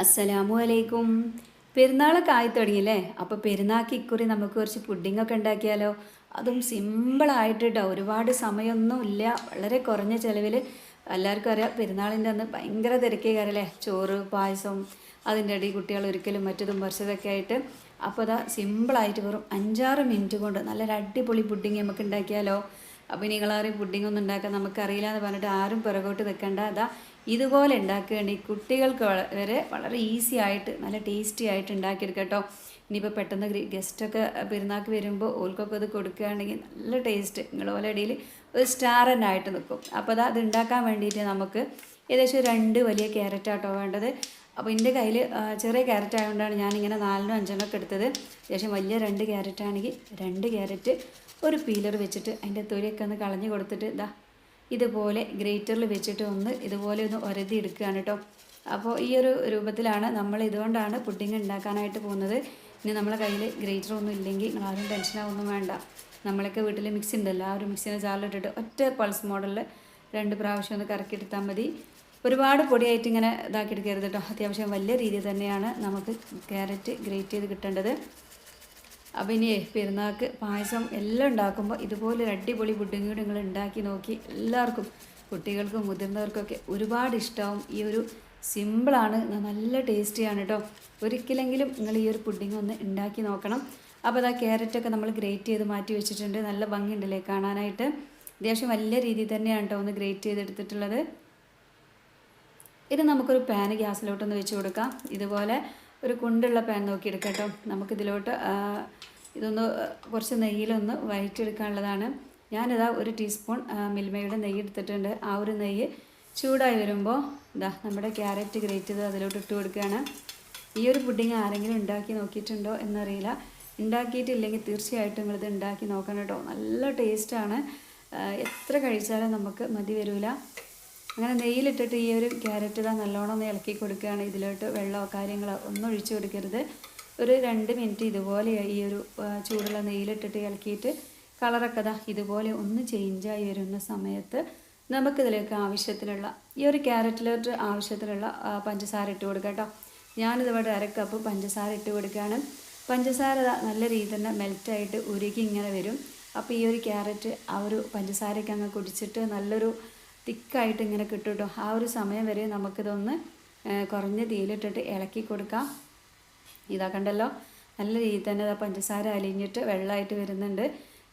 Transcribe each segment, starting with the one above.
അസ്സലാമു അലൈക്കും പെരുന്നാളൊക്കെ ആയി തുടങ്ങിയില്ലേ? അപ്പോൾ പെരുന്നാൾക്ക് ഇക്കുറി നമുക്ക് കുറച്ച് പുഡിങ്ങൊക്കെ ഉണ്ടാക്കിയാലോ? അതും സിമ്പിളായിട്ട് കേട്ടോ ഒരുപാട് സമയമൊന്നും ഇല്ല. വളരെ കുറഞ്ഞ ചിലവിൽ എല്ലാവർക്കും അറിയാം പെരുന്നാളിന്റെ അന്ന് ഭയങ്കര തിരക്കേക്കാരല്ലേ ചോറ് പായസം അതിന്റെ ഇടയിൽ കുട്ടികൾ ഒരിക്കലും മറ്റതും പറിച്ചതൊക്കെ ആയിട്ട്. അപ്പോൾ അതാ സിമ്പിളായിട്ട് വെറും അഞ്ചാറ് മിനിറ്റ് കൊണ്ട് നല്ലൊരു അടിപൊളി പുഡിങ് നമുക്ക് ഉണ്ടാക്കിയാലോ? അപ്പോൾ നിങ്ങളാരും പുഡിംഗ് ഒന്നും ഉണ്ടാക്കാൻ നമുക്കറിയില്ല എന്ന് പറഞ്ഞിട്ട് ആരും പിറകോട്ട് നിൽക്കണ്ട അതാ ഇതുപോലെ ഉണ്ടാക്കുകയാണെങ്കിൽ കുട്ടികൾക്ക് വരെ വളരെ ഈസി ആയിട്ട് നല്ല ടേസ്റ്റി ആയിട്ട് ഉണ്ടാക്കിയെടുക്കട്ടോ കേട്ടോ ഇനിയിപ്പോൾ പെട്ടെന്ന് ഗസ്റ്റൊക്കെ പെരുന്നാൾക്ക് വരുമ്പോൾ ഓൽക്കൊക്കെ അത് കൊടുക്കുകയാണെങ്കിൽ നല്ല ടേസ്റ്റ് നിങ്ങൾ പോലെ ഇടയിൽ ഒരു സ്റ്റാർ തന്നെ ആയിട്ട് നിൽക്കും അപ്പോൾ അത് ഉണ്ടാക്കാൻ വേണ്ടിയിട്ട് നമുക്ക് ഏകദേശം രണ്ട് വലിയ ക്യാരറ്റ് ആട്ടോ വേണ്ടത്. അപ്പോൾ എന്റെ കയ്യിൽ ചെറിയ ക്യാരറ്റ് ആയതുകൊണ്ടാണ് ഞാനിങ്ങനെ നാലിനോ അഞ്ചെണ്ണോ ഒക്കെ എടുത്തത്. ഏകദേശം വലിയ രണ്ട് ക്യാരറ്റ് ആണെങ്കിൽ രണ്ട് ക്യാരറ്റ് ഒരു പീലർ വെച്ചിട്ട് അതിന്റെ തൊലിയൊക്കെ ഒന്ന് കളഞ്ഞു കൊടുത്തിട്ട് ഇതാ ഇതുപോലെ ഗ്രേറ്ററിൽ വെച്ചിട്ട് ഒന്ന് ഇതുപോലെ ഒന്ന് ഒരതി എടുക്കുകയാണ് കേട്ടോ അപ്പോൾ ഈ ഒരു രൂപത്തിലാണ് നമ്മൾ ഇതുകൊണ്ടാണ് പുഡിങ് ഉണ്ടാക്കാനായിട്ട് പോകുന്നത്. ഇനി നമ്മളെ കയ്യിൽ ഗ്രേറ്റർ ഒന്നും ഇല്ലെങ്കിൽ നിങ്ങൾ ആരും ടെൻഷനാവൊന്നും വേണ്ട. നമ്മളൊക്കെ വീട്ടിൽ മിക്സി ഉണ്ടല്ലോ ആ ഒരു മിക്സിനെ ചാറിലിട്ടിട്ട് ഒറ്റ പൾസ് മോഡലിൽ രണ്ട് പ്രാവശ്യം ഒന്ന് കറക്കിയെടുത്താൽ മതി. ഒരുപാട് പൊടിയായിട്ട് ഇങ്ങനെ ഇതാക്കി എടുക്കരുത് കേട്ടോ അത്യാവശ്യം വലിയ രീതിയിൽ തന്നെയാണ് നമുക്ക് ക്യാരറ്റ് ഗ്രേറ്റ് ചെയ്ത് കിട്ടേണ്ടത്. അപ്പം ഇനി പെരുന്നാൾക്ക് പായസം എല്ലാം ഉണ്ടാക്കുമ്പോൾ ഇതുപോലെ ഒരു അടിപൊളി പുഡിങ് നിങ്ങൾ ഉണ്ടാക്കി നോക്കി. എല്ലാവർക്കും കുട്ടികൾക്കും മുതിർന്നവർക്കൊക്കെ ഒരുപാട് ഇഷ്ടമാവും ഈ ഒരു സിമ്പിളാണ് നല്ല ടേസ്റ്റിയാണ് കേട്ടോ ഒരിക്കലെങ്കിലും നിങ്ങൾ ഈ ഒരു പുഡിങ് ഒന്ന് ഉണ്ടാക്കി നോക്കണം. അപ്പോൾ അതാ ക്യാരറ്റൊക്കെ നമ്മൾ ഗ്രേറ്റ് ചെയ്ത് മാറ്റി വെച്ചിട്ടുണ്ട്. നല്ല ഭംഗിയുണ്ടല്ലേ കാണാനായിട്ട്? അത്യാവശ്യം വലിയ രീതിയിൽ തന്നെയാണ് കേട്ടോ ഒന്ന് ഗ്രേറ്റ് ചെയ്തെടുത്തിട്ടുള്ളത്. ഇനി നമുക്കൊരു പാന് ഗ്യാസിലോട്ടൊന്ന് വെച്ച് കൊടുക്കാം. ഇതുപോലെ ഒരു കുണ്ടുള്ള പാൻ നോക്കി എടുക്കാം കേട്ടോ നമുക്കിതിലോട്ട് ഇതൊന്ന് കുറച്ച് നെയ്യിലൊന്ന് വഴറ്റിയെടുക്കാനുള്ളതാണ്. ഞാനിതാ ഒരു ടീസ്പൂൺ മിൽമയുടെ നെയ്യ് എടുത്തിട്ടുണ്ട്. ആ ഒരു നെയ്യ് ചൂടായി വരുമ്പോൾ ഇതാ നമ്മുടെ ക്യാരറ്റ് ഗ്രേറ്റ് ചെയ്ത് അതിലോട്ട് ഇട്ട് കൊടുക്കുകയാണ്. ഈ ഒരു പുഡിങ് ആരെങ്കിലും ഉണ്ടാക്കി നോക്കിയിട്ടുണ്ടോ എന്നറിയില്ല. ഉണ്ടാക്കിയിട്ടില്ലെങ്കിൽ തീർച്ചയായിട്ടും നിങ്ങളിത് ഉണ്ടാക്കി നോക്കണം കേട്ടോ. നല്ല ടേസ്റ്റാണ്. എത്ര കഴിച്ചാലും നമുക്ക് മതി വരില്ല അങ്ങനെ നെയ്യിലിട്ടിട്ട് ഈ ഒരു ക്യാരറ്റ് ഇതാ നല്ലോണം ഒന്ന് ഇളക്കി കൊടുക്കുകയാണ്. ഇതിലോട്ട് വെള്ളമോ കാര്യങ്ങളോ ഒന്നും ഒഴിച്ചു കൊടുക്കരുത്. ഒരു രണ്ട് മിനിറ്റ് ഇതുപോലെ ഈ ഒരു ചൂടുള്ള നെയ്യിലിട്ടിട്ട് ഇളക്കിയിട്ട് കളറൊക്കെ ഇതാ ഇതുപോലെ ഒന്ന് ചേഞ്ചായി വരുന്ന സമയത്ത് നമുക്കിതിലേക്ക് ആവശ്യത്തിലുള്ള ഈ ഒരു ക്യാരറ്റിലോട്ട് ആവശ്യത്തിലുള്ള പഞ്ചസാര ഇട്ട് കൊടുക്കാം കേട്ടോ. ഞാനിതിവിടെ അര കപ്പ് പഞ്ചസാര ഇട്ട് കൊടുക്കുകയാണ്. പഞ്ചസാര നല്ല രീതിയിൽ തന്നെ മെൽറ്റായിട്ട് ഉരുകി ഇങ്ങനെ വരും. അപ്പോൾ ഈ ഒരു ക്യാരറ്റ് ആ ഒരു പഞ്ചസാരയ്ക്ക് അങ്ങ് കുടിച്ചിട്ട് നല്ലൊരു തിക്കായിട്ട് ഇങ്ങനെ കിട്ടും കേട്ടോ ആ ഒരു സമയം വരെ നമുക്കിതൊന്ന് കുറഞ്ഞ തീയിലിട്ടിട്ട് ഇളക്കി കൊടുക്കാം. ഇതാ കണ്ടല്ലോ? നല്ല രീതിയിൽ തന്നെ പഞ്ചസാര അലിഞ്ഞിട്ട് വെള്ളമായിട്ട് വരുന്നുണ്ട്.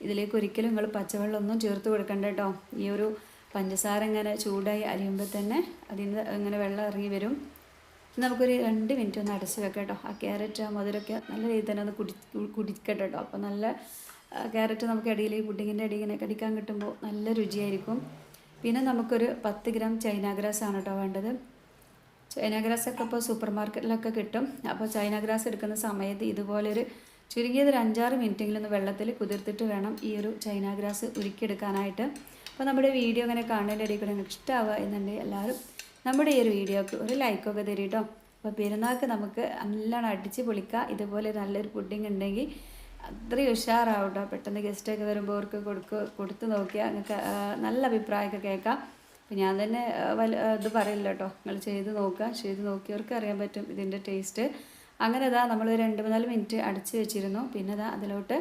ഇതിലേക്ക് ഒരിക്കലും നിങ്ങൾ പച്ചവെള്ളമൊന്നും ചേർത്ത് കൊടുക്കണ്ട കേട്ടോ. ഈ ഒരു പഞ്ചസാര ഇങ്ങനെ ചൂടായി അലിയുമ്പോൾ തന്നെ അതിൽ നിന്ന് ഇങ്ങനെ വെള്ളം ഇറങ്ങി വരും. നമുക്കൊരു രണ്ട് മിനിറ്റ് ഒന്ന് അടച്ച് വെക്കാം കേട്ടോ. ആ ക്യാരറ്റ് ആ മധുരമൊക്കെ നല്ല രീതിയിൽ തന്നെ ഒന്ന് കുടി കുടിക്കട്ടെ കേട്ടോ. അപ്പോൾ നല്ല ക്യാരറ്റ് നമുക്ക് ഇടയിൽ ഈ പുഡിങ്ങിന്റെ ഇടയിൽ ഇങ്ങനെ കടിക്കാൻ കിട്ടുമ്പോൾ നല്ല രുചിയായിരിക്കും. പിന്നെ നമുക്കൊരു പത്ത് ഗ്രാം ചൈന ഗ്രാസ് ആണ് കേട്ടോ വേണ്ടത്. ചൈന ഗ്രാസ് ഒക്കെ ഇപ്പോൾ സൂപ്പർ മാർക്കറ്റിലൊക്കെ കിട്ടും. അപ്പോൾ ചൈന ഗ്രാസ് എടുക്കുന്ന സമയത്ത് ഇതുപോലൊരു ചുരുങ്ങിയത് ഒരു അഞ്ചാറ് മിനിറ്റെങ്കിലും ഒന്ന് വെള്ളത്തിൽ കുതിർത്തിട്ട് വേണം ഈ ഒരു ചൈന ഗ്രാസ് ഉരുക്കിയെടുക്കാനായിട്ട്. അപ്പോൾ നമ്മുടെ വീഡിയോ അങ്ങനെ കാണേണ്ട ഇടയിൽ കൂടെ ഇഷ്ടമാവുക എന്നുണ്ടെങ്കിൽ എല്ലാവരും നമ്മുടെ ഈ ഒരു വീഡിയോക്ക് ഒരു ലൈക്കൊക്കെ തരും കേട്ടോ അപ്പോൾ പെരുന്നാൾക്ക് നമുക്ക് നല്ലോണം അടിച്ച് പൊളിക്കുക ഇതുപോലെ നല്ലൊരു പുഡിംഗ് ഉണ്ടെങ്കിൽ അത്രയും ഉഷാറാവും കേട്ടോ പെട്ടെന്ന് ഗസ്റ്റൊക്കെ വരുമ്പോൾ അവർക്ക് കൊടുക്കുക കൊടുത്ത് നോക്കിയാൽ നിങ്ങൾക്ക് നല്ല അഭിപ്രായമൊക്കെ കേൾക്കാം. അപ്പം ഞാൻ തന്നെ വല ഇത് പറയില്ല കേട്ടോ നിങ്ങൾ ചെയ്ത് നോക്കുക. ചെയ്ത് നോക്കിയവർക്ക് അറിയാൻ പറ്റും ഇതിന്റെ ടേസ്റ്റ് അങ്ങനെ ഇതാ നമ്മൾ രണ്ട് മൂന്നാൽ മിനിറ്റ് അടച്ച് വെച്ചിരുന്നു. പിന്നെ ഇതാ അതിലോട്ട്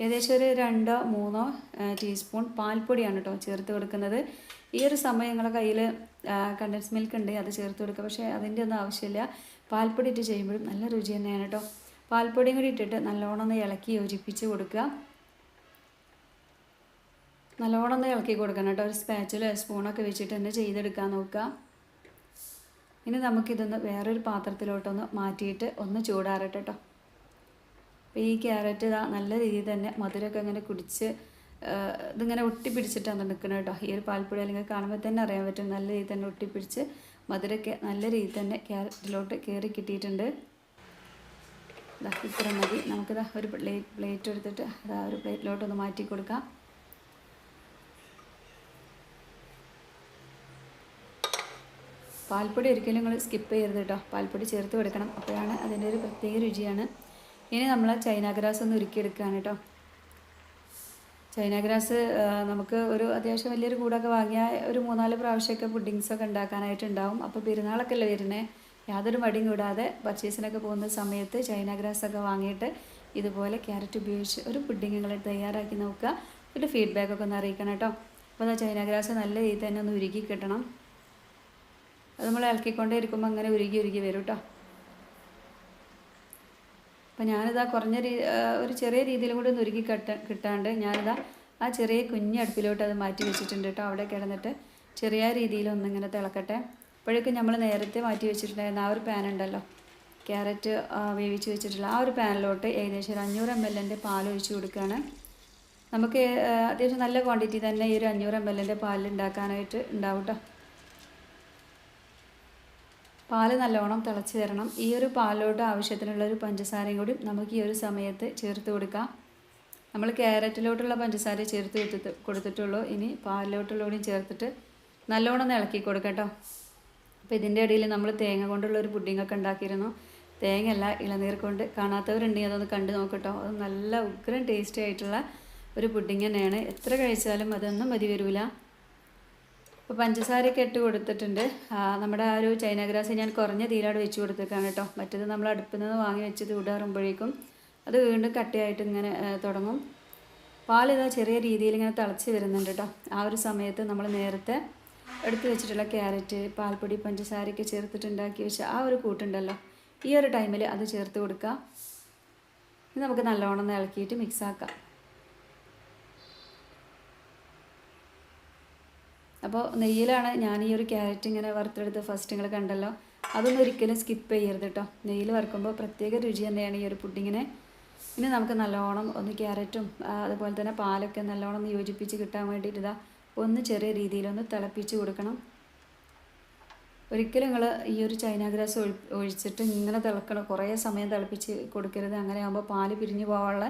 ഏകദേശം ഒരു രണ്ടോ മൂന്നോ ടീസ്പൂൺ പാൽപ്പൊടിയാണ് കേട്ടോ ചേർത്ത് കൊടുക്കുന്നത്. ഈ ഒരു സമയം നിങ്ങളുടെ കയ്യിൽ കണ്ടൻസ് മിൽക്ക് ഉണ്ട് അത് ചേർത്ത് കൊടുക്കുക. പക്ഷേ അതിന്റെ ഒന്നും ആവശ്യമില്ല. പാൽപ്പൊടി ഇട്ട് ചെയ്യുമ്പോഴും നല്ല രുചി തന്നെയാണ് കേട്ടോ പാൽപ്പൊടിയും കൂടി ഇട്ടിട്ട് നല്ലോണം ഒന്ന് ഇളക്കി യോജിപ്പിച്ച് കൊടുക്കുക. നല്ലോണം ഒന്ന് ഇളക്കി കൊടുക്കണം കേട്ടോ. ഒരു സ്പാച്ചിലോ സ്പൂണൊക്കെ വെച്ചിട്ട് തന്നെ ചെയ്തെടുക്കാൻ നോക്കുക. ഇനി നമുക്കിതൊന്ന് വേറൊരു പാത്രത്തിലോട്ടൊന്ന് മാറ്റിയിട്ട് ഒന്ന് ചൂടാറട്ടെ കേട്ടോ. അപ്പോൾ ഈ ക്യാരറ്റ് ഇതാ നല്ല രീതിയിൽ തന്നെ മധുരമൊക്കെ ഇങ്ങനെ കുടിച്ച് ഇതിങ്ങനെ ഒട്ടിപ്പിടിച്ചിട്ടാണ് നിൽക്കുന്നത് കേട്ടോ. ഈ ഒരു പാൽപ്പൊടി അല്ലെങ്കിൽ കാണുമ്പോൾ തന്നെ അറിയാൻ പറ്റും. നല്ല രീതിയിൽ തന്നെ ഒട്ടിപ്പിടിച്ച് മധുരമൊക്കെ നല്ല രീതിയിൽ തന്നെ ക്യാരറ്റിലോട്ട് കയറി കിട്ടിയിട്ടുണ്ട്. ഇതാ ഇത്ര മതി. നമുക്കിതാ ഒരു പ്ലേറ്റ് പ്ലേറ്റ് എടുത്തിട്ട് ഇതാ ഒരു പ്ലേറ്റിലോട്ട് ഒന്ന് മാറ്റി കൊടുക്കാം. പാൽപ്പൊടി ഒരിക്കലും നിങ്ങൾ സ്കിപ്പ് ചെയ്യരുത് കേട്ടോ പാൽപ്പൊടി ചേർത്ത് കൊടുക്കണം. അപ്പോഴാണ് അതിന്റെ ഒരു പ്രത്യേക രുചിയാണ്. ഇനി നമ്മൾ ചൈന ഗ്രാസ് ഒന്ന് ഉരുക്കിയെടുക്കുകയാണ് കേട്ടോ ചൈന ഗ്രാസ് നമുക്ക് ഒരു അത്യാവശ്യം വലിയൊരു കൂടൊക്കെ വാങ്ങിയാൽ ഒരു മൂന്നാൽ പ്രാവശ്യമൊക്കെ പുഡിങ്സൊക്കെ ഉണ്ടാക്കാനായിട്ടുണ്ടാവും. അപ്പോൾ പെരുന്നാളൊക്കെ അല്ലേ വരുന്നത് യാതൊരു മടിയും കൂടാതെ പർച്ചേസിനൊക്കെ പോകുന്ന സമയത്ത് ചൈന ഗ്രാസ് ഒക്കെ വാങ്ങിയിട്ട് ഇതുപോലെ ക്യാരറ്റ് ഉപയോഗിച്ച് ഒരു നിങ്ങൾ തയ്യാറാക്കി നോക്കുക. എന്നിട്ട് ഫീഡ്ബാക്ക് ഒക്കെ ഒന്ന് അറിയിക്കണം കേട്ടോ. അപ്പോൾ ആ ചൈന ഗ്രാസ് നല്ല രീതിയിൽ തന്നെ ഒന്ന് ഉരുകി കിട്ടണം. അത് നമ്മൾ ഇളക്കിക്കൊണ്ടേ ഇരിക്കുമ്പോൾ അങ്ങനെ ഉരുകി ഉരുകി വരും കേട്ടോ. അപ്പം ഞാനിതാ കുറഞ്ഞ രീ ഒരു ചെറിയ രീതിയിൽ കൂടി ഒന്ന് ഉരുക്കി കട്ട കിട്ടാണ്ട് ഞാനിതാ ആ ചെറിയ കുഞ്ഞ് അടുപ്പിലോട്ട് അത് മാറ്റി വെച്ചിട്ടുണ്ട് കേട്ടോ. അവിടെ കിടന്നിട്ട് ചെറിയ രീതിയിൽ ഒന്നിങ്ങനെ തിളക്കട്ടെ. അപ്പോഴേക്കും നമ്മൾ നേരത്തെ മാറ്റി വെച്ചിട്ടുണ്ടായിരുന്ന ആ ഒരു പാൻ ഉണ്ടല്ലോ. ക്യാരറ്റ് വേവിച്ച് വെച്ചിട്ടുള്ള ആ ഒരു പാനിലോട്ട് ഏകദേശം ഒരു അഞ്ഞൂറ് എം എല്ലിന്റെ പാൽ ഒഴിച്ച് കൊടുക്കുകയാണ്. നമുക്ക് അത്യാവശ്യം നല്ല ക്വാണ്ടിറ്റി തന്നെ ഈ ഒരു അഞ്ഞൂറ് എം എല്ലിന്റെ പാൽ ഉണ്ടാക്കാനായിട്ട് ഉണ്ടാവും കേട്ടോ പാൽ നല്ലോണം തിളച്ച് തരണം ഈ ഒരു പാലിലോട്ട് ആവശ്യത്തിനുള്ള ഒരു പഞ്ചസാരയും കൂടി നമുക്ക് ഈ ഒരു സമയത്ത് ചേർത്ത് കൊടുക്കാം. നമ്മൾ ക്യാരറ്റിലോട്ടുള്ള പഞ്ചസാര ചേർത്ത് കൊടുത്തിട്ടുള്ളൂ. ഇനി പാലിലോട്ടുള്ള കൂടി ചേർത്തിട്ട് നല്ലോണം ഇളക്കി ഇളക്കി കൊടുക്കട്ടോ അപ്പോൾ ഇതിന്റെ ഇടയിൽ നമ്മൾ തേങ്ങ കൊണ്ടുള്ള ഒരു പുഡിംഗ് ഒക്കെ ഉണ്ടാക്കിയിരുന്നു. തേങ്ങയല്ല ഇളനീർ കൊണ്ട് കാണാത്തവരുണ്ടെങ്കിൽ അതൊന്ന് കണ്ടു നോക്കട്ടോ. അത് നല്ല ഉഗ്രം ടേസ്റ്റി ആയിട്ടുള്ള ഒരു പുഡിംഗ് തന്നെയാണ്. എത്ര കഴിച്ചാലും അതൊന്നും മതി വരില്ല അപ്പോൾ പഞ്ചസാരയൊക്കെ ഇട്ട് കൊടുത്തിട്ടുണ്ട്. നമ്മുടെ ആ ഒരു ചൈന ഗ്രാസ് ഞാൻ കുറഞ്ഞ തീരാട് വെച്ച് കൊടുത്തേക്കാണ് കേട്ടോ. മറ്റേത് നമ്മൾ അടുപ്പിൽ നിന്ന് വാങ്ങി വെച്ച് ചൂടാറുമ്പോഴേക്കും അത് വീണ്ടും കട്ടിയായിട്ട് ഇങ്ങനെ തുടങ്ങും. പാലിതാ ചെറിയ രീതിയിൽ ഇങ്ങനെ തിളച്ച് വരുന്നുണ്ട് കേട്ടോ. ആ ഒരു സമയത്ത് നമ്മൾ നേരത്തെ എടുത്ത് വെച്ചിട്ടുള്ള ക്യാരറ്റ് പാൽപ്പൊടി പഞ്ചസാരയൊക്കെ ചേർത്തിട്ടുണ്ടാക്കി വെച്ച ആ ഒരു കൂട്ടുണ്ടല്ലോ. ഈ ഒരു ടൈമിൽ അത് ചേർത്ത് കൊടുക്കാം. ഇത് നമുക്ക് നല്ലോണം ഇളക്കിയിട്ട് മിക്സാക്കാം അപ്പോൾ നെയ്യിലാണ് ഞാൻ ഈ ഒരു ക്യാരറ്റ് ഇങ്ങനെ വറുത്തെടുത്ത് ഫസ്റ്റ് നിങ്ങൾ കണ്ടല്ലോ. അതൊന്നും ഒരിക്കലും സ്കിപ്പ് ചെയ്യരുത് കേട്ടോ നെയ്യിൽ വറുക്കുമ്പോൾ പ്രത്യേക രുചി തന്നെയാണ് ഈ ഒരു പുഡിങ്ങിന് ഇനി നമുക്ക് നല്ലോണം ഒന്ന് ക്യാരറ്റും അതുപോലെ തന്നെ പാലൊക്കെ നല്ലോണം യോജിപ്പിച്ച് കിട്ടാൻ വേണ്ടിയിട്ട് ഇതാ ഒന്ന് ചെറിയ രീതിയിലൊന്ന് തിളപ്പിച്ച് കൊടുക്കണം. ഒരിക്കലും നിങ്ങൾ ഈ ഒരു ചൈന ഗ്രാസ് ഒഴിച്ചിട്ട് ഇങ്ങനെ തിളക്കണം. കുറേ സമയം തിളപ്പിച്ച് കൊടുക്കരുത്. അങ്ങനെ ആകുമ്പോൾ പാൽ പിരിഞ്ഞു പോകാനുള്ള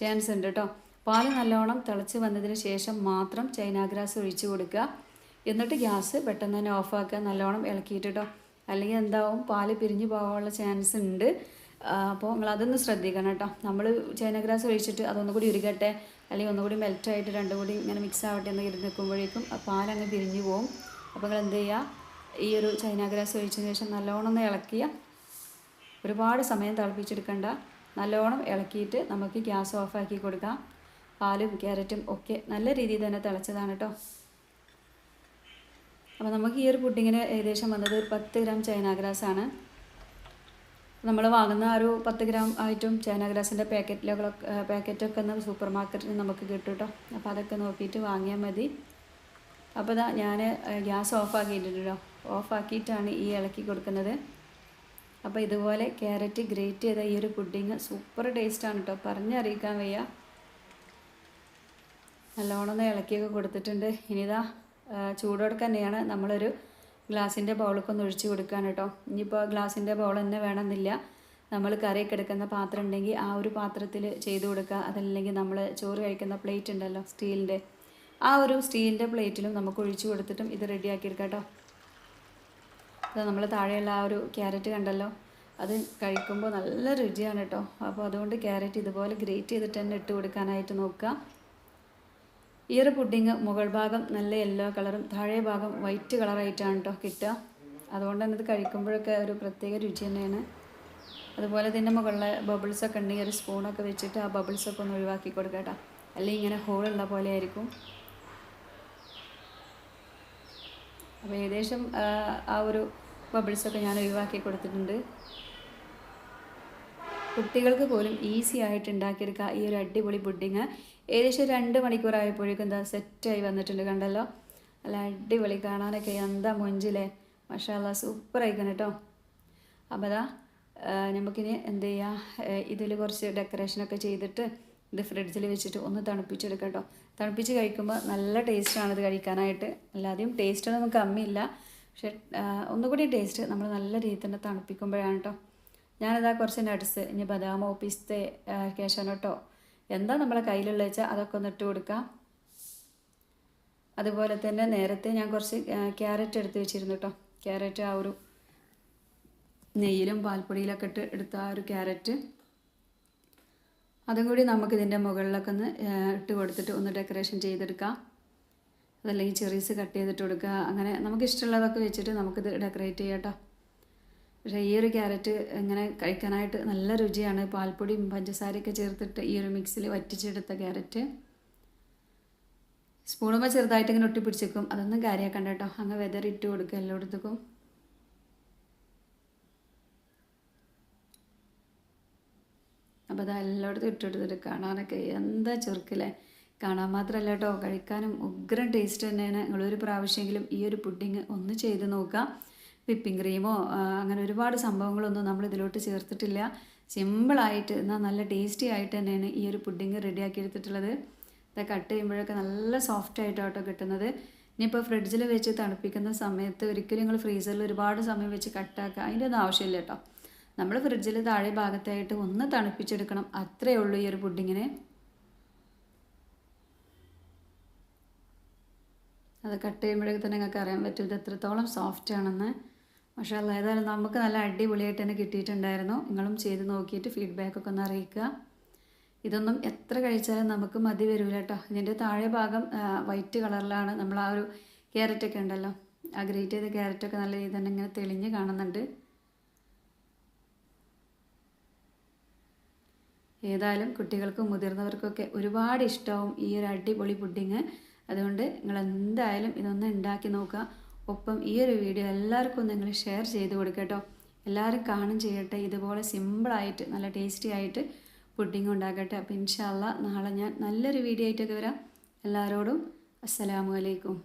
ചാൻസ് ഉണ്ട് കേട്ടോ പാൽ നല്ലോണം തിളച്ച് വന്നതിന് ശേഷം മാത്രം ചൈന ഗ്രാസ് ഒഴിച്ച് കൊടുക്കുക. എന്നിട്ട് ഗ്യാസ് പെട്ടെന്ന് തന്നെ ഓഫാക്കുക നല്ലോണം ഇളക്കിയിട്ട് കേട്ടോ അല്ലെങ്കിൽ എന്താവും? പാൽ പിരിഞ്ഞു പോകാനുള്ള ചാൻസ് ഉണ്ട്. അപ്പോൾ നിങ്ങൾ അതൊന്ന് ശ്രദ്ധിക്കണം കേട്ടോ. നമ്മൾ ചൈന ഒഴിച്ചിട്ട് ഒഴിച്ചിട്ട് അതൊന്നുകൂടി ഉരുകട്ടെ അല്ലെങ്കിൽ ഒന്നുകൂടി മെൽറ്റായിട്ട് രണ്ടും കൂടി ഇങ്ങനെ മിക്സ് ആവട്ടെ എന്ന് ഇരുന്ന് നിൽക്കുമ്പോഴേക്കും പാലങ്ങ് പിരിഞ്ഞു പോകും അപ്പോൾ നിങ്ങൾ എന്ത് ചെയ്യുക ഈ ഒരു ചൈന ഗ്രാസ് ഒഴിച്ചതിന് ശേഷം നല്ലോണം ഒന്ന് ഇളക്കിയ ഒരുപാട് സമയം തിളപ്പിച്ചെടുക്കണ്ട. നല്ലോണം ഇളക്കിയിട്ട് നമുക്ക് ഗ്യാസ് ഓഫാക്കി കൊടുക്കാം. പാലും ക്യാരറ്റും ഒക്കെ നല്ല രീതിയിൽ തന്നെ തിളച്ചതാണ് കേട്ടോ. അപ്പോൾ നമുക്ക് ഈ ഒരു പുഡിങ്ങിന് ഏകദേശം വന്നത് ഒരു പത്ത് ഗ്രാം ചൈന ഗ്രാസ് ആണ് നമ്മൾ വാങ്ങുന്ന ഒരു പത്ത് ഗ്രാം ആയിട്ടും ചൈന ഗ്രാസിന്റെ പാക്കറ്റിലൊക്കെ പാക്കറ്റൊക്കെ ഒന്ന് സൂപ്പർ മാർക്കറ്റിൽ നമുക്ക് കിട്ടും കേട്ടോ അപ്പോൾ അതൊക്കെ നോക്കിയിട്ട് വാങ്ങിയാൽ മതി. അപ്പോൾ ഇതാ ഞാൻ ഗ്യാസ് ഓഫാക്കിയിട്ടുണ്ടല്ലോ ഓഫാക്കിയിട്ടാണ് ഈ ഇളക്കി കൊടുക്കുന്നത്. അപ്പോൾ ഇതുപോലെ ക്യാരറ്റ് ഗ്രേറ്റ് ചെയ്ത ഈ ഒരു പുഡിങ് സൂപ്പർ ടേസ്റ്റാണ് കേട്ടോ പറഞ്ഞറിയിക്കാൻ വയ്യ. നല്ലോണം ഇളക്കിയൊക്കെ കൊടുത്തിട്ടുണ്ട്. ഇനിതാ ചൂടോടെ തന്നെയാണ് നമ്മളൊരു ഗ്ലാസിന്റെ ബൗളൊക്കെ ഒന്ന് ഒഴിച്ച് കൊടുക്കാൻ കേട്ടോ. ഇനിയിപ്പോൾ ഗ്ലാസിന്റെ ബൗൾ തന്നെ വേണമെന്നില്ല. നമ്മൾ കറി കിടക്കുന്ന പാത്രം ഉണ്ടെങ്കിൽ ആ ഒരു പാത്രത്തിൽ ചെയ്ത് കൊടുക്കുക. അതല്ലെങ്കിൽ നമ്മൾ ചോറ് കഴിക്കുന്ന പ്ലേറ്റ് ഉണ്ടല്ലോ സ്റ്റീലിന്റെ ആ ഒരു സ്റ്റീലിന്റെ പ്ലേറ്റിലും നമുക്ക് ഒഴിച്ചു കൊടുത്തിട്ടും ഇത് റെഡിയാക്കി എടുക്കാം കേട്ടോ. നമ്മൾ താഴെയുള്ള ആ ഒരു ക്യാരറ്റ് കണ്ടല്ലോ. അത് കഴിക്കുമ്പോൾ നല്ല രുചിയാണ് കേട്ടോ. അപ്പോൾ അതുകൊണ്ട് ക്യാരറ്റ് ഇതുപോലെ ഗ്രേറ്റ് ചെയ്തിട്ട് തന്നെ ഇട്ട് കൊടുക്കാനായിട്ട് നോക്കുക. ഈ ഒരു പുഡിങ് മുകൾ ഭാഗം നല്ല യെല്ലോ കളറും താഴെ ഭാഗം വൈറ്റ് കളറായിട്ടാണ് കേട്ടോ കിട്ടുക. അതുകൊണ്ട് തന്നെ ഇത് കഴിക്കുമ്പോഴൊക്കെ ഒരു പ്രത്യേക രുചി തന്നെയാണ്. അതുപോലെ തന്നെ മുകളിലെ ബബിൾസൊക്കെ ഉണ്ടെങ്കിൽ ഒരു സ്പൂണൊക്കെ വെച്ചിട്ട് ആ ബബിൾസൊക്കെ ഒന്ന് ഒഴിവാക്കി കൊടുക്കുക കേട്ടോ അല്ലെങ്കിൽ ഇങ്ങനെ ഹോളുള്ള പോലെ ആയിരിക്കും. അപ്പോൾ ഏകദേശം ആ, ഒരു ബബിൾസൊക്കെ ഞാൻ ഒഴിവാക്കി കൊടുത്തിട്ടുണ്ട്. കുട്ടികൾക്ക് പോലും ഈസി ആയിട്ട് ഉണ്ടാക്കിയെടുക്കുക ഈ ഒരു അടിപൊളി പുഡിങ്. ഏകദേശം രണ്ട് മണിക്കൂറായപ്പോഴേക്കും എന്താ സെറ്റായി വന്നിട്ടുണ്ട് കണ്ടല്ലോ. നല്ല അടിപൊളി കാണാനൊക്കെ എന്താ മൊഞ്ചിലെ. മഷാല സൂപ്പർ ആയിക്കണം കേട്ടോ. അപ്പോൾ അതാ നമുക്കിനി എന്ത് ചെയ്യുക ഇതിൽ കുറച്ച് ഡെക്കറേഷനൊക്കെ ചെയ്തിട്ട് ഇത് ഫ്രിഡ്ജിൽ വെച്ചിട്ട് ഒന്ന് തണുപ്പിച്ചെടുക്കാം കേട്ടോ. തണുപ്പിച്ച് കഴിക്കുമ്പോൾ നല്ല ടേസ്റ്റാണ് ഇത് കഴിക്കാനായിട്ട്. അല്ലാതെയും ടേസ്റ്റ് നമുക്ക് കമ്മിയില്ല. പക്ഷെ ഒന്നുകൂടി ടേസ്റ്റ് നമ്മൾ നല്ല രീതിയിൽ തന്നെ തണുപ്പിക്കുമ്പോഴാണ് കേട്ടോ. ഞാനിതാ കുറച്ച് നട്ട്സ് ഇനി ബദാമോ പിസ്തേ കേശനോട്ടോ എന്താ നമ്മളെ കയ്യിലുള്ള വെച്ചാൽ അതൊക്കെ ഒന്ന് ഇട്ട് കൊടുക്കാം. അതുപോലെ തന്നെ നേരത്തെ ഞാൻ കുറച്ച് ക്യാരറ്റ് എടുത്ത് വെച്ചിരുന്നു കേട്ടോ ക്യാരറ്റ് ആ ഒരു നെയ്യിലും പാൽപ്പൊടിയിലൊക്കെ ഇട്ട് എടുത്ത ആ ഒരു ക്യാരറ്റ്. അതും കൂടി നമുക്ക് ഇതിന്റെ മുകളിലൊക്കെ ഒന്ന് ഇട്ട് കൊടുത്തിട്ട് ഒന്ന് ഡെക്കറേഷൻ ചെയ്തെടുക്കാം. അതല്ലെങ്കിൽ ചെറീസ് കട്ട് ചെയ്തിട്ട് കൊടുക്കുക അങ്ങനെ നമുക്ക് ഇഷ്ടമുള്ളതൊക്കെ വെച്ചിട്ട് നമുക്കിത് ഡെക്കറേറ്റ് ചെയ്യാം കേട്ടോ പക്ഷേ ഈ ഒരു ക്യാരറ്റ് ഇങ്ങനെ കഴിക്കാനായിട്ട് നല്ല രുചിയാണ്. പാൽപ്പൊടിയും പഞ്ചസാരയൊക്കെ ചേർത്തിട്ട് ഈ ഒരു മിക്സിൽ വറ്റിച്ചെടുത്ത ക്യാരറ്റ്. സ്പൂണുമ്പോൾ ചെറുതായിട്ട് ഇങ്ങനെ ഒട്ടിപ്പിടിച്ചേക്കും. അതൊന്നും കാര്യമാക്കണ്ട കേട്ടോ. അങ്ങ് വെതറിട്ട് കൊടുക്കുക എല്ലായിടത്തേക്കും. അപ്പോൾ അത് എല്ലായിടത്തും ഇട്ടെടുത്തിട്ട് കാണാനൊക്കെ എന്താ ചെറുക്കില്ലേ. കാണാൻ മാത്രമല്ല കേട്ടോ. കഴിക്കാനും ഉഗ്രം ടേസ്റ്റ് തന്നെയാണ്. നിങ്ങളൊരു പ്രാവശ്യമെങ്കിലും ഈ ഒരു പുഡിങ് ഒന്ന് ചെയ്ത് നോക്കാം. വിപ്പിംഗ് ക്രീമോ അങ്ങനെ ഒരുപാട് സംഭവങ്ങളൊന്നും നമ്മൾ ഇതിലോട്ട് ചേർത്തിട്ടില്ല. സിമ്പിളായിട്ട് എന്നാൽ നല്ല ടേസ്റ്റി ആയിട്ട് തന്നെയാണ് ഈ ഒരു പുഡിങ് റെഡിയാക്കി എടുത്തിട്ടുള്ളത് ഇത് കട്ട് ചെയ്യുമ്പോഴൊക്കെ നല്ല സോഫ്റ്റ് ആയിട്ടോ കിട്ടുന്നത്. ഇനിയിപ്പോൾ ഫ്രിഡ്ജിൽ വെച്ച് തണുപ്പിക്കുന്ന സമയത്ത് ഒരിക്കലും നിങ്ങൾ ഫ്രീസറിൽ ഒരുപാട് സമയം വെച്ച് കട്ടാക്കുക. അതിന്റെ ഒന്നും ആവശ്യമില്ല കേട്ടോ. നമ്മൾ ഫ്രിഡ്ജിൽ താഴെ ഭാഗത്തായിട്ട് ഒന്ന് തണുപ്പിച്ചെടുക്കണം. അത്രയേ ഉള്ളൂ ഈ ഒരു പുഡിങ്ങിന്. അത് കട്ട് ചെയ്യുമ്പോഴേക്ക് തന്നെ നിങ്ങൾക്ക് അറിയാൻ പറ്റും ഇത് എത്രത്തോളം സോഫ്റ്റ് ആണെന്ന് പക്ഷേ അല്ല ഏതായാലും നമുക്ക് നല്ല അടിപൊളിയായിട്ട് തന്നെ കിട്ടിയിട്ടുണ്ടായിരുന്നു. നിങ്ങളും ചെയ്ത് നോക്കിയിട്ട് ഫീഡ്ബാക്കൊക്കെ ഒന്ന് അറിയിക്കുക. ഇതൊന്നും എത്ര കഴിച്ചാലും നമുക്ക് മതി വരില്ല കേട്ടോ. ഇതിന്റെ താഴെ ഭാഗം വൈറ്റ് കളറിലാണ് നമ്മൾ ആ ഒരു ക്യാരറ്റൊക്കെ ഉണ്ടല്ലോ. ആ ഗ്രേറ്റ് ചെയ്ത ക്യാരറ്റൊക്കെ നല്ല രീതി തന്നെ ഇങ്ങനെ തെളിഞ്ഞ് കാണുന്നുണ്ട്. ഏതായാലും കുട്ടികൾക്കും മുതിർന്നവർക്കൊക്കെ ഒരുപാട് ഇഷ്ടവും ഈ ഒരു അടിപൊളി പുഡിങ് അതുകൊണ്ട് നിങ്ങൾ എന്തായാലും ഇതൊന്ന് ഉണ്ടാക്കി നോക്കുക. ഒപ്പം ഈ ഒരു വീഡിയോ എല്ലാവർക്കും നിങ്ങൾ ഷെയർ ചെയ്ത് കൊടുക്കട്ടോ എല്ലാവരും കാണും ചെയ്യട്ടെ. ഇതുപോലെ സിമ്പിളായിട്ട് നല്ല ടേസ്റ്റി ആയിട്ട് പുഡിങ് ഉണ്ടാക്കട്ടെ. അപ്പോൾ ഇൻഷാല്ല നാളെ ഞാൻ നല്ലൊരു വീഡിയോ ആയിട്ടൊക്കെ വരാം. എല്ലാവരോടും അസ്സലാമു അലൈക്കും.